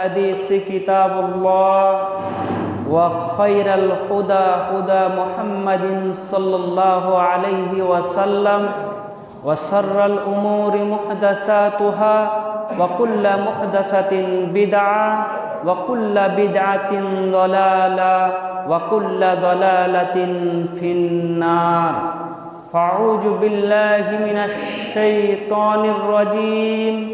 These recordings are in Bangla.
الحديث كتاب الله وخير الهدى هدى محمد صلى الله عليه وسلم وشر الأمور محدثاتها وكل محدثة بدعة وكل بدعة ضلالة وكل ضلالة في النار فأعوذ بالله من الشيطان الرجيم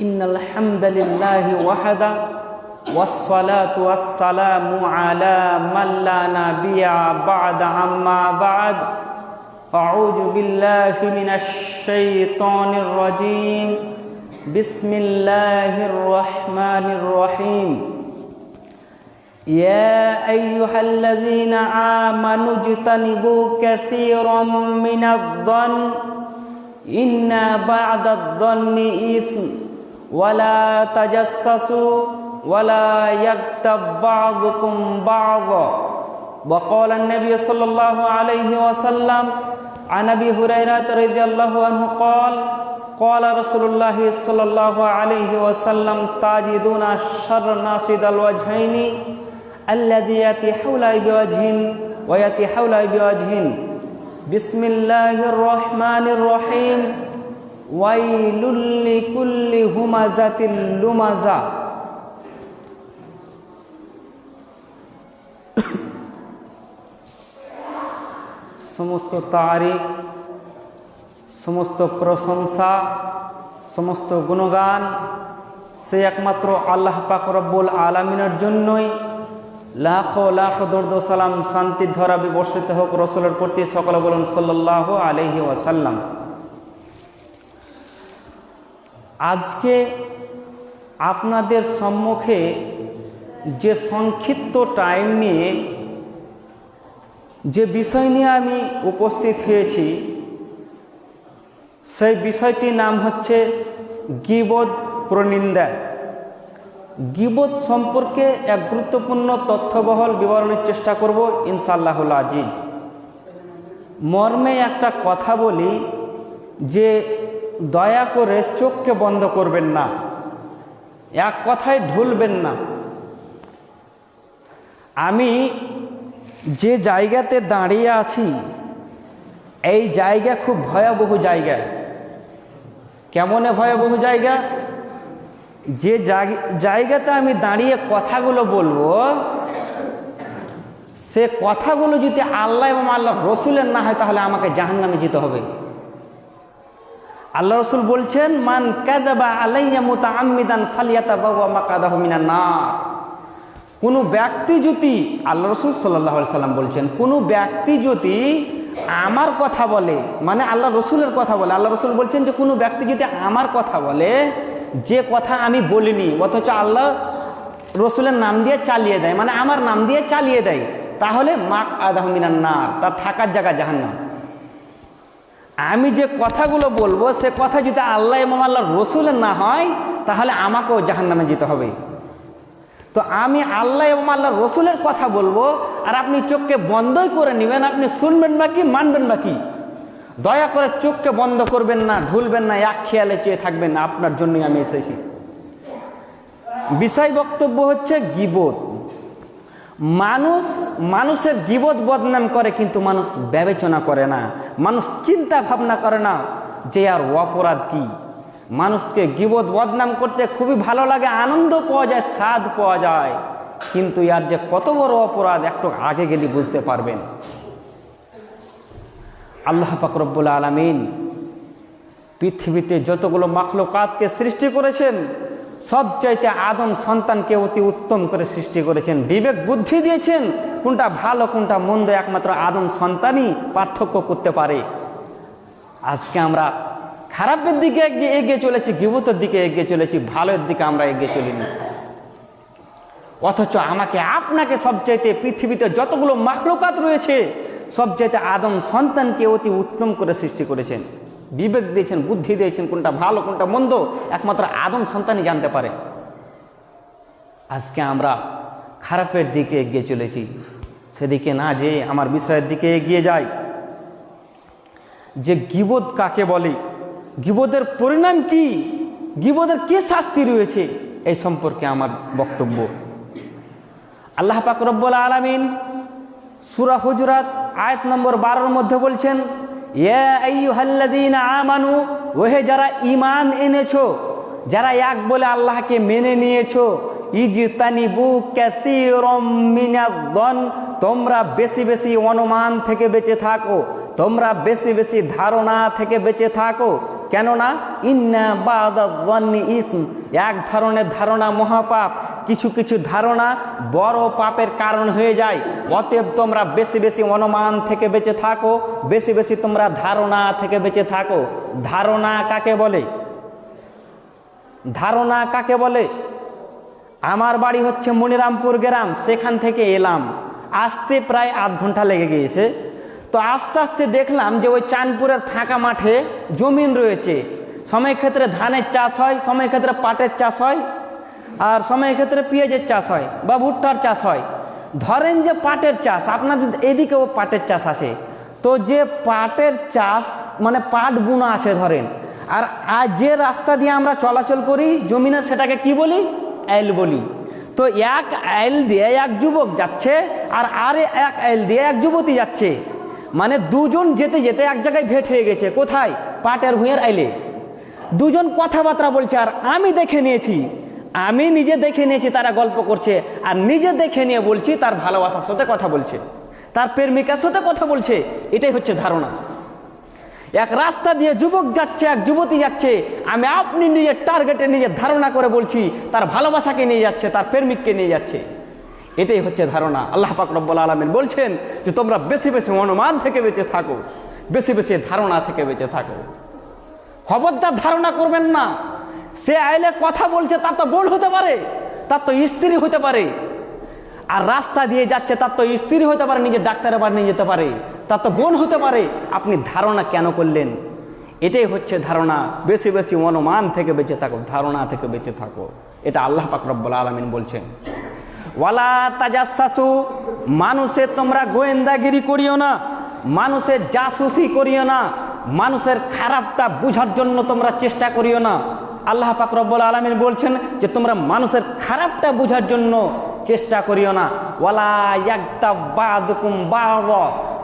إن الحمد لله وحده والصلاة والسلام على من لا نبي بعد عما بعد أعوذ بالله من الشيطان الرجيم. بسم الله الرحمن الرحيم. يا أيها الذين آمنوا اجتنبوا كثيرا من الظن إن بعد الظن إثم. ولا تجسسوا ولا يغتب بعضكم بعضا وقال النبي صلى الله عليه وسلم عن ابي هريره رضي الله عنه قال قال رسول الله صلى الله عليه وسلم تجدون شر الناس ذا الوجهين الذي ياتي حول بوجه وياتي حول بوجه بسم الله الرحمن الرحيم ওয়াইলুল্লি কুল্লি হুমাজাতিল লুমাজা। সমস্ত তারিখ, সমস্ত প্রশংসা, সমস্ত গুণগান, সে একমাত্র আল্লাহ পাক রব্বুল আলমিনের জন্যই লাখ লাখ দর্দ সালাম শান্তির ধরা বিবর্ষিত হোক রসুলের প্রতি, সকলে বলুন সাল্লাহ আলহি ওয়াসাল্লাম। আজকে আপনাদের সম্মুখে যে সংক্ষিপ্ত টাইম নিয়ে যে বিষয় নিয়ে আমি উপস্থিত হয়েছি, সেই বিষয়টির নাম হচ্ছে গিবোধ প্রনিন্দা। গিবোধ সম্পর্কে এক গুরুত্বপূর্ণ তথ্যবহল বিবরণের চেষ্টা করব ইনশাল্লাহুল আজিজ। মর্মে একটা কথা বলি যে দয়া করে চোখকে বন্ধ করবেন না। এক কথায় ঢুলবেন না। আমি যে জায়গাতে দাঁড়িয়ে আছি, এই জায়গা খুব ভয়াবহ জায়গা। কেমনে ভয়াবহ জায়গা? যে জায়গাতে আমি দাঁড়িয়ে কথাগুলো বলব, সে কথাগুলো যদি আল্লাহ এবং আল্লাহ রসুলের না হয়, তাহলে আমাকে জাহান্নামে যেতে হবে। আল্লাহ রসুল বলছেন, মান কাদাবা আলাইয়া মুতা আমিদান ফালিয়াতা বাবু আমা কাদাহ মিনা না কোনো ব্যক্তি যদি, আল্লাহ রসুল সাল্লাহ সাল্লাম বলছেন, কোনো ব্যক্তি যদি আমার কথা বলে মানে আল্লাহ রসুলের কথা বলে, আল্লাহ রসুল বলছেন যে কোনো ব্যক্তি যদি আমার কথা বলে, যে কথা আমি বলিনি, অথচ আল্লাহ রসুলের নাম দিয়ে চালিয়ে দেয় মানে আমার নাম দিয়ে চালিয়ে দেয়, তাহলে মাক আদাহমিনার না তার থাকার জায়গা জাহান্নাম। আমি যে কথাগুলো বলব, সে কথা যদি আল্লাহ এবং আল্লাহ রসুলের না হয়, তাহলে আমাকেও জাহান্নামে যেতে হবে। তো আমি আল্লাহ এবং আল্লাহ রসুলের কথা বলব, আর আপনি চোখকে বন্ধই করে নেবেন, আপনি শুনবেন বা কি, মানবেন বা কি? দয়া করে চোখকে বন্ধ করবেন না ঢুলবেন না, এক খেয়ালে চেয়ে থাকবেন, আপনার জন্যই আমি এসেছি। বিষয় বক্তব্য হচ্ছে গিবোধ মানুষ, মানুষের গিবোধ বদনাম করে, কিন্তু মানুষ বিবেচনা করে না। মানুষ চিন্তা ভাবনা করে না যে আর অপরাধ কী। মানুষকে গিবোধ বদনাম করতে খুবই ভালো লাগে, আনন্দ পাওয়া যায়, স্বাদ পাওয়া যায়। কিন্তু ইয়ার যে কত বড় অপরাধ, একটু আগে গেলে বুঝতে পারবেন। আল্লাহ পাকরব্বুল আলমিন পৃথিবীতে যতগুলো মাখলুকাতকে সৃষ্টি করেছেন সবচাইতে আদম সন্তানকে অতি উত্তম করে সৃষ্টি করেছেন। বিবেক বুদ্ধি দিয়েছেন, কোনটা ভালো, কোনটা মন্দ একমাত্র আদম সন্তানই পার্থক্য করতে পারে। আজকে আমরা খারাপের দিকে এগিয়ে চলেছি, গিবতের দিকে এগিয়ে চলেছি, ভালোর দিকে আমরা এগিয়ে চলিনি। অথচ আমাকে, আপনাকে সবচাইতে পৃথিবীতে যতগুলো মাখলুকাত রয়েছে, সবচাইতে আদম সন্তানকে অতি উত্তম করে সৃষ্টি করেছেন। বিবেক দিয়েছেন, বুদ্ধি দিয়েছেন, কোনটা ভালো, কোনটা মন্দ, একমাত্র আদম সন্তানই জানতে পারে। আজকে আমরা খারাপের দিকে এগিয়ে চলেছি। সেদিকে না যে আমার বিষয়ের দিকে এগিয়ে যাই। যে গিবোধ কাকে বলে? গিবোধের পরিণাম কি? গিবোধের কে শাস্তি রয়েছে? এই সম্পর্কে আমার বক্তব্য। আল্লাহ পাক রব্বুল আলামিন সূরা হুজরাত আয়াত নম্বর বারোর মধ্যে বলছেন আমানু, ওহে যারা ইমান এনেছো, যারা এক বলে আল্লাহকে মেনে নিয়েছো, ইজতানিবু কাসীরাম মিনাদ-দন তোমরা বেশি বেশি অনুমান থেকে বেঁচে থাকো, তোমরা বেশি বেশি ধারণা থেকে বেঁচে থাকো, কেননা ইন্না ইসম, এক ধরনের ধারণা মহাপাপ। কিছু কিছু ধারণা বড় পাপের কারণ হয়ে যায়। অতএব তোমরা বেশি বেশি অনুমান থেকে বেঁচে থাকো, বেশি বেশি তোমরা ধারণা থেকে বেঁচে থাকো। ধারণা কাকে বলে? ধারণা কাকে বলে? আমার বাড়ি হচ্ছে মনিরামপুর গ্রাম, সেখান থেকে এলাম। আসতে প্রায় আধ ঘণ্টা লেগে গিয়েছে। তো আস্তে আস্তে দেখলাম যে ওই চাঁদপুরের ফাঁকা মাঠে জমিন রয়েছে। সময় ক্ষেত্রে ধানের চাষ হয়, সময় ক্ষেত্রে পাটের চাষ হয়। আর সময় ক্ষেত্রে পেঁয়াজের চাষ হয় বা ভুট্টার চাষ হয়। ধরেন যে পাটের চাষ আপনাদের এদিকেও পাটের চাষ আসে, তো যে পাটের চাষ মানে পাট বুনা আছে ধরেন, আর আর যে রাস্তা দিয়ে আমরা চলাচল করি জমিনের সেটাকে কি বলি? আইল বলি। তো এক আইল দিয়ে এক যুবক যাচ্ছে, আর আর এক আইল দিয়ে এক যুবতী যাচ্ছে। মানে দুজন যেতে যেতে এক জায়গায় ভেট হয়ে গেছে, কোথায়? পাটের ভুঁয়ের আইলে। দুজন কথাবার্তা বলছে, আর আমি দেখে নিয়েছি আমি নিজে দেখে নিয়েছি তারা গল্প করছে, আর নিজে দেখে নিয়ে বলছি তার ভালোবাসার সাথে কথা বলছে, তার প্রেমিকার সাথে কথা বলছে, এটাই হচ্ছে ধারণা। এক রাস্তা দিয়ে যুবক যাচ্ছে, এক যুবতী যাচ্ছে, আমি আপনি নিজের টার্গেটে নিজের ধারণা করে বলছি, তার ভালোবাসাকে নিয়ে যাচ্ছে, তার প্রেমিককে নিয়ে যাচ্ছে। এটাই হচ্ছে ধারণা। আল্লাহ পাক আলমিন বলছেন যে, তোমরা বেশি বেশি অনুমান থেকে বেঁচে থাকো, বেশি বেশি ধারণা থেকে বেঁচে থাকো। খবরদার ধারণা করবেন না। সে আইলে কথা বলছে, তার তো বোন হতে পারে, তার তো স্ত্রী হতে পারে। আর রাস্তা দিয়ে যাচ্ছে, তার তো স্ত্রী হতে পারে, নিজের ডাক্তারের বাড়ি নিয়ে যেতে পারে। তার তো বোন হতে পারে। আপনি ধারণা কেন করলেন? এটাই হচ্ছে ধারণা। বেশি বেশি অনুমান থেকে বেঁচে থাকো, ধারণা থেকে বেঁচে থাকো। এটা আল্লাহ পাক রব্বুল আলমিন বলছেন। ওয়ালা তাজাসু মানুষের তোমরা গোয়েন্দাগিরি করিও না মানুষের জাসুসি করিও না, মানুষের খারাপটা বুঝার জন্য তোমরা চেষ্টা করিও না। আল্লাহ পাক রব্বুল আলমিন বলছেন যে তোমরা মানুষের খারাপটা বোঝার জন্য চেষ্টা করিও না। ওয়ালা একটা বাদকুম বা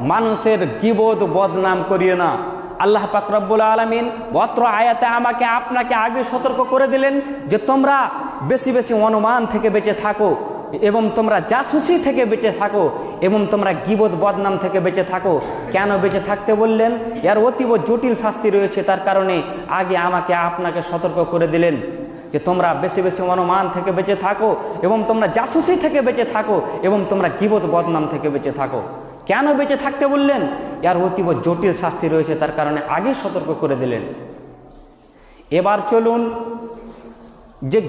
মানুষের গিবোধ বদনাম করিও না। আল্লাহ পাক রব্বুল আলমিন অত্র আয়াতে আমাকে আপনাকে আগে সতর্ক করে দিলেন যে তোমরা বেশি বেশি অনুমান থেকে বেঁচে থাকো। এবং তোমরা জাসুসি থেকে বেঁচে থাকো এবং তোমরা গিবোধ বদনাম থেকে বেঁচে থাকো। কেন বেঁচে থাকতে বললেন? এর অতীব জটিল শাস্তি রয়েছে, তার কারণে আগে আমাকে আপনাকে সতর্ক করে দিলেন যে তোমরা বেশি বেশি অনুমান থেকে বেঁচে থাকো এবং তোমরা জাসুসি থেকে বেঁচে থাকো এবং তোমরা গিবোধ বদনাম থেকে বেঁচে থাকো। কেন বেঁচে থাকতে বললেন? এর অতীব জটিল শাস্তি রয়েছে, তার কারণে আগে সতর্ক করে দিলেন। এবার চলুন যে